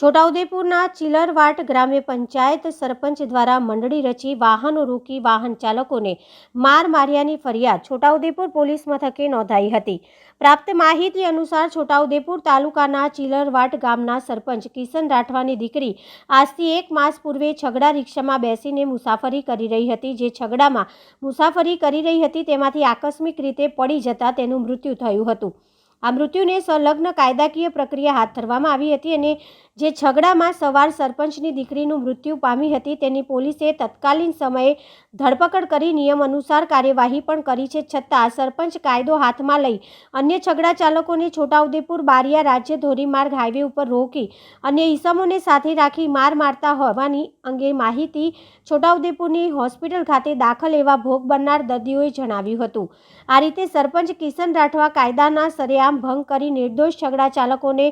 છોટાઉદેપુરના ચિલરવાટ ગ્રામ્ય પંચાયત સરપંચ દ્વારા મંડળી રચી વાહનો રોકી વાહન ચાલકોને માર માર્યાની ફરિયાદ છોટાઉદેપુર પોલીસ મથકે નોંધાઈ હતી. પ્રાપ્ત માહિતી અનુસાર છોટાઉદેપુર તાલુકાના ચિલરવાટ ગામના સરપંચ કિશન રાઠવાની દીકરી આજથી એક માસ પૂર્વે છગડા રિક્ષામાં બેસીને મુસાફરી કરી રહી હતી. જે છગડામાં મુસાફરી કરી રહી હતી તેમાંથી આકસ્મિક રીતે પડી જતા તેનું મૃત્યુ થયું હતું. આ મૃત્યુને સંલગ્ન કાયદાકીય પ્રક્રિયા હાથ ધરવામાં આવી હતી અને જે છગડામાં સવાર સરપંચની દીકરીનું મૃત્યુ પામી હતી, તેની પોલીસે તત્કાલીન સમયે ધરપકડ કરી નિયમ અનુસાર કાર્યવાહી પણ કરી છે, છતાં સરપંચ કાયદો હાથમાં લઈ અન્ય છગડા ચાલકોને છોટાઉદેપુર બારિયા રાજ્ય ધોરીમાર્ગ હાઈવે ઉપર રોકી અન્ય ઈસમોને સાથે રાખી માર મારતા હોવાની અંગે માહિતી છોટાઉદેપુરની હોસ્પિટલ ખાતે દાખલ એવા ભોગ બનનાર દર્દીઓએ જણાવ્યું હતું. આ રીતે સરપંચ કિશન રાઠવા કાયદાના સરેઆમ ભંગ કરી નિર્દોષ છગડા ચાલકોને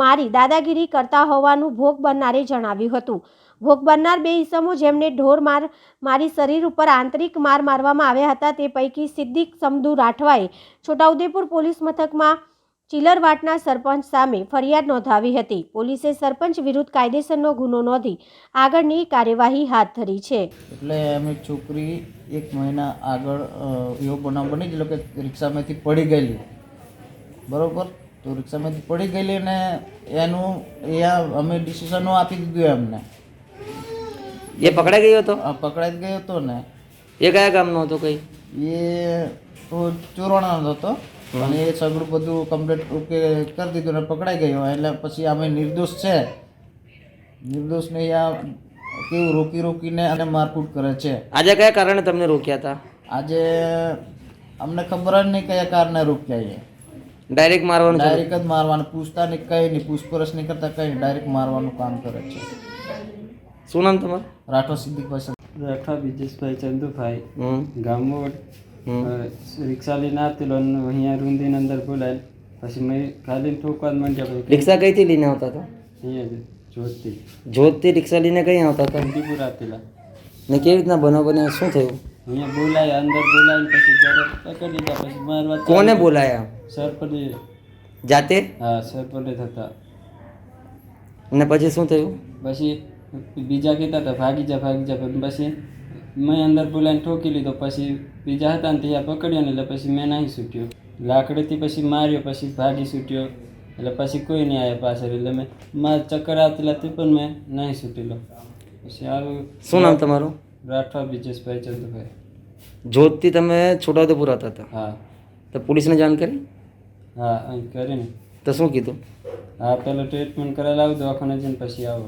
મારી દાદાગીરી કરતા હોવાનું ભોગ બનનારે જણાવ્યું હતું. ભોગ બનનાર બે ઈસમો જેમને ઢોર માર, મારી શરીર ઉપર આંતરિક માર મારવામાં આવ્યા હતા તે પૈકી સિદ્દીક સમદુ રાઠવાએ છોટાઉદેપુર પોલીસ મથકમાં ચિલરવાટના સરપંચ સામે ફરિયાદ નોંધાવી હતી. પોલીસે સરપંચ વિરુદ્ધ કાયદેસરનો ગુનો નોંધી આગળની કાર્યવાહી હાથ ધરી છે. એટલે એમની છોકરી એક મહિના આગળ એવો બનાવ બની ગયેલો કે રિક્ષામાંથી પડી ગયેલી. બરોબર? તો રિક્ષામાંથી પડી ગયેલી ને એનું એ અમે ડિસિશનો આપી દીધું એમને. એ પકડાઈ ગયો હતો? પકડાઈ ગયો હતો ને. એ કયા ગામનો હતો કઈ? એ તો ચોરાણાનો હતો. અને એ સગડું બધું કમ્પ્લીટ ઓકે કરી દીધું ને પકડાઈ ગયો. એટલે પછી અમે નિર્દોષ છે. નિર્દોષને આ કેવું રોકી રોકીને અને મારકૂટ કરે છે. આજે કયા કારણે તમને રોક્યા હતા? આજે અમને ખબર જ નહીં કયા કારણે રોક્યા છે ડાયરેક્ટ મારવાનું ડાયરેક્ટ જ મારવાનું. પૂછતા નહીં કઈ નહીં. પૂછપરછ નહીં કરતા કઈ નહીં. ડાયરેક્ટ મારવાનું કામ કરે છે. શું નામ તમારું? રાઠોડ સિદ્દીકભાઈ રાઠવા બીજેશભાઈ ચંદુભાઈ. હમ. ગામોડ. રિક્ષા લઈને અને અહીંયા રૂંધીને અંદર બોલાય. પછી મેં ખાલી ઠોકવા જ માંડ્યા પછી રિક્ષા કઈથી લઈને આવતા હતા? અહીંયા જ જોતી જોતથી રિક્ષા લઈને કઈ આવતા હતા? દીપુર આપેલા ને કેવી રીતના બનાવ બને શું થયું? અહીંયા બોલાય અંદર બોલાય પછી જ્યારે પકડી લીધા પછી મારવા કોને બોલાયા? સરપંચ. જાતે? હા સરપંચ થતા. અને પછી શું થયું? પછી બીજા કહેતા હતા ભાગી જા ભાગી જા. પછી મેં અંદર બોલાવીને ઠોકી લીધો. પછી બીજા હતા ને ત્યાં પકડ્યો ને એટલે પછી મેં નહીં છૂટ્યો. લાકડીથી પછી માર્યો પછી ભાગી છૂટ્યો. એટલે પછી કોઈ નહીં આવ્યા પાછળ. એટલે મેં માર ચક્કર આવતેલા તે પણ મેં નહીં છૂટેલો. પછી આવ્યું શું નામ તમારું? રાઠવા બીજેશભાઈ ચંદુભાઈ જોતથી તમે છોટાઉદેપુર આવતા હતા? હા. તો પોલીસને જાણ કરી? હા કરીને. તો શું કીધું? હા પેલો ટ્રીટમેન્ટ કરાવેલા આવી દવાખાને જઈને પછી આવો.